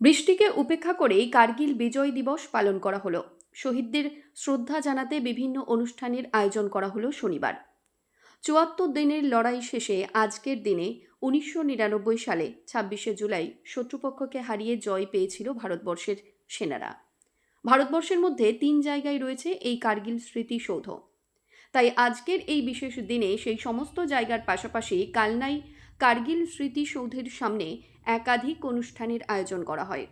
বৃষ্টিকে উপেক্ষা করেই কার্গিল বিজয় দিবস পালন করা হলো। শহীদদের শ্রদ্ধা জানাতে বিভিন্ন অনুষ্ঠানের আয়োজন করা হলো শনিবার। চুয়াত্তর দিনের লড়াই শেষে আজকের দিনে উনিশশো নিরানব্বই সালে ছাব্বিশে জুলাই শত্রুপক্ষকে হারিয়ে জয় পেয়েছিল ভারতবর্ষের সেনারা। ভারতবর্ষের মধ্যে তিন জায়গায় রয়েছে এই কার্গিল স্মৃতিসৌধ। তাই আজকের এই বিশেষ দিনে সেই সমস্ত জায়গার পাশাপাশি কালনাই কার্গিল স্মৃতিসৌধের সামনে একাধিক অনুষ্ঠানের আয়োজন করা হয়।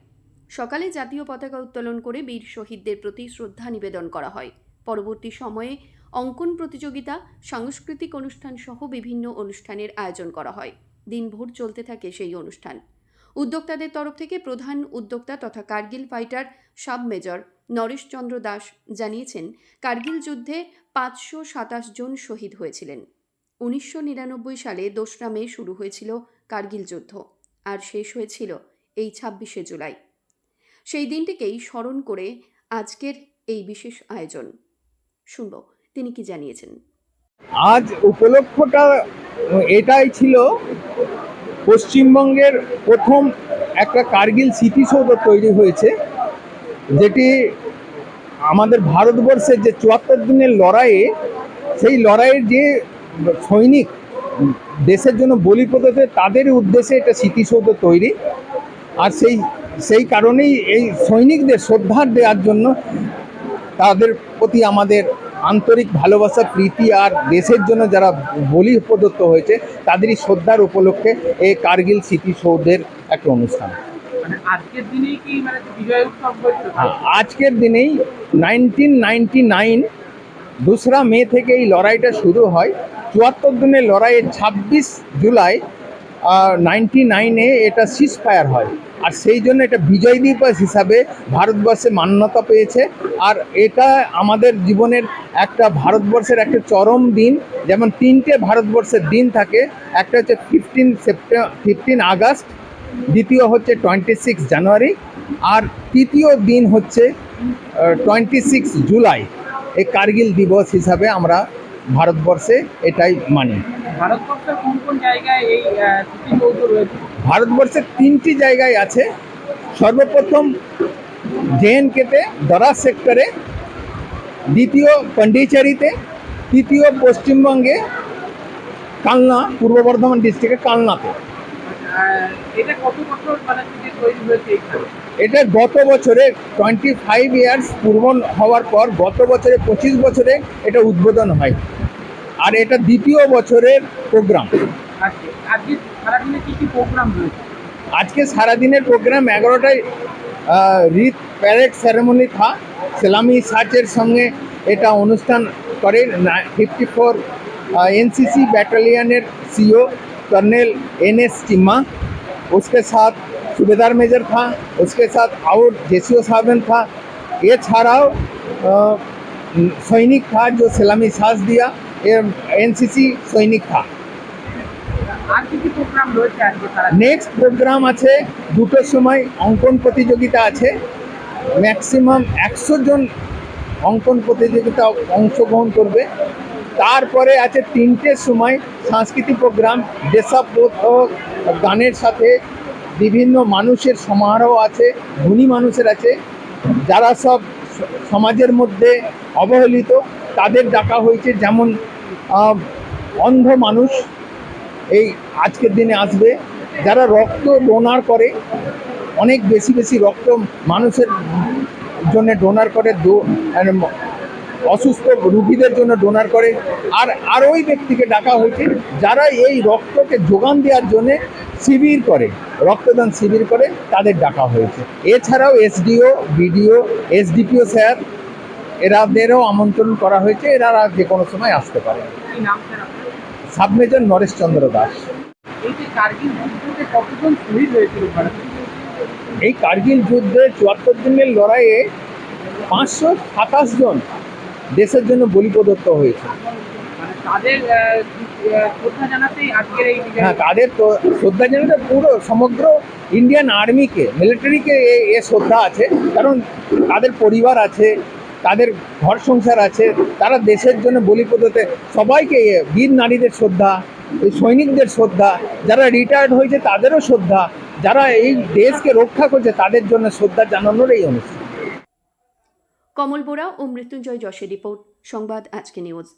সকালে জাতীয় পতাকা উত্তোলন করে বীর শহীদদের প্রতি শ্রদ্ধা নিবেদন করা হয়। পরবর্তী সময়ে অঙ্কন প্রতিযোগিতা, সাংস্কৃতিক অনুষ্ঠান সহ বিভিন্ন অনুষ্ঠানের আয়োজন করা হয়। দিনভর চলতে থাকে সেই অনুষ্ঠান। উদ্যোক্তাদের তরফ থেকে প্রধান উদ্যোক্তা তথা Kargil fighter sub major Nareshchandra Das জানিয়েছেন, কার্গিল যুদ্ধে পাঁচশো সাতাশ জন শহীদ হয়েছিলেন। উনিশশো নিরানব্বই সালে দোসরা মে শুরু হয়েছিল কার্গিল যুদ্ধ। আর শেষ হয়েছিল এই ছাব্বিশে জুলাই। সেই দিনটিকেই স্মরণ করে আজকের এই বিশেষ আয়োজন। শুনব, তিনি কি জানিয়েছেন? আজ উপলক্ষটা, এটাই ছিল পশ্চিমবঙ্গের প্রথম একটা কার্গিল স্মৃতিসৌধ তৈরি হয়েছে, যেটি আমাদের ভারতবর্ষের যে চুয়াত্তর দিনের লড়াইয়ে, সেই লড়াইয়ের যে সৈনিক দেশের জন্য বলি প্রদাতে তাদের উদ্দেশ্যে এটা স্মৃতিসৌধ তৈরি। আর সেই সেই কারণেই এই সৈনিকদের শ্রদ্ধা দেওয়ার জন্য তাদের প্রতি আমাদের আন্তরিক ভালোবাসা প্রীতি আর দেশের জন্য যারা বলি প্রদত্ত হয়েছে তাদেরই শ্রদ্ধার উপলক্ষে এই কার্গিল স্মৃতিসৌধের একটা অনুষ্ঠান। মানে আজকের দিনেই কি বিজয় উৎসব হয়েছিল? আজকের দিনেই নাইনটিন নাইনটি নাইন দোসরা মে থেকে এই লড়াইটা শুরু হয়। চুয়াত্তর দিনের লড়াইয়ের ছাব্বিশ জুলাই নাইনটি নাইনে এটা সিজ ফায়ার হয়। আর সেই জন্য এটা বিজয় দিবস হিসাবে ভারতবর্ষে মান্যতা পেয়েছে। আর এটা আমাদের জীবনের একটা ভারতবর্ষের একটা চরম দিন। যেমন তিনটে ভারতবর্ষের দিন থাকে। একটা হচ্ছে ফিফটিন সেপ্টেম্বর ফিফটিন আগস্ট, দ্বিতীয় হচ্ছে টোয়েন্টি সিক্স জানুয়ারি, আর তৃতীয় দিন হচ্ছে টোয়েন্টি সিক্স জুলাই। এই কার্গিল দিবস হিসাবে আমরা ভারতবর্ষে এটাই মানে। ভারতবর্ষের তিনটি জায়গায় আছে। সর্বপ্রথম জেএনকেতে দরাজ সেক্টরে দ্বিতীয় পন্ডিচেরিতে তৃতীয় পশ্চিমবঙ্গে কালনা পূর্ব বর্ধমান ডিস্ট্রিক্টের কালনাতে। এটা গত বছরে টোয়েন্টি ফাইভ ইয়ার্স পূর্ণ হওয়ার পর গত বছরে পঁচিশ বছরে এটা উদ্বোধন হয়। আর এটা দ্বিতীয় বছরের প্রোগ্রাম আজকে আজকে সারাদিনের প্রোগ্রাম এগারোটায় রিত প্যারেড সেরেমনি থা। সেলামি সাচের সঙ্গে এটা অনুষ্ঠান করে। Fifty four NCC ব্যাটালিয়ানের CO colonel N S चिम्मा उसके साथ सूबेदार मेजर था उसके साथ आउट जेसीओ साहबन था ये छाड़ाओ अ, सैनिक था जो सलामी सांस दिया ये एनसीसी सैनिक था আর কি কি প্রোগ্রাম রয়েছে আজকে সারা নেক্সট প্রোগ্রাম আছে দুটোর সময় অঙ্কন প্রতিযোগিতা আছে ম্যাক্সিমাম একশো জন অঙ্কন প্রতিযোগিতা অংশগ্রহণ করবে তারপরে আছে তিনটের সময় সাংস্কৃতিক প্রোগ্রাম দেশাবোধ গানের সাথে বিভিন্ন মানুষের সমারোহ আছে, ধনী মানুষের আছে, যারা সব সমাজের মধ্যে অবহেলিত, তাদের ডাকা হয়েছে যেমন অন্ধ মানুষ, এই আজকের দিনে আসবে, যারা রক্ত ডোনার করে, অনেক বেশি বেশি রক্ত মানুষের জন্য ডোনার করে মানে অসুস্থ রুগীদের জন্য ডোনার করে। আর আর ওই ব্যক্তিকে ডাকা হয়েছে যারা এই রক্তকে যোগান দেওয়ার জন্যে শিবির করে রক্তদান শিবির করে তাদের ডাকা হয়েছে। এছাড়াও এসডিও বিডিও এসডিপিও স্যার এরাদেরও আমন্ত্রণ করা হয়েছে এরা যে কোনো সময় আসতে পারে। নাম স্যার আপনার? দাস। এই কার্গিল যুদ্ধে চুয়াত্তর দিনের লড়াইয়ে পাঁচশো সাতাশ জন দেশের জন্য বলি প্রদত্ত হয়েছে। মানে হ্যাঁ তাদের তো শ্রদ্ধা জানাতে পুরো সমগ্র ইন্ডিয়ান আর্মিকে মিলিটারিকে এ শ্রদ্ধা আছে। কারণ তাদের পরিবার আছে তাদের ঘর সংসার আছে তারা দেশের জন্য বলি প্রদত্তে সবাইকে বীর নারীদের শ্রদ্ধা এই সৈনিকদের শ্রদ্ধা যারা রিটায়ার্ড হয়েছে তাদেরও শ্রদ্ধা যারা এই দেশকে রক্ষা করছে তাদের জন্য শ্রদ্ধা জানানোর এই অনুষ্ঠান। কমল বোরা ও মৃত্যুঞ্জয় যশের রিপোর্ট সংবাদ আজকে নিউজ।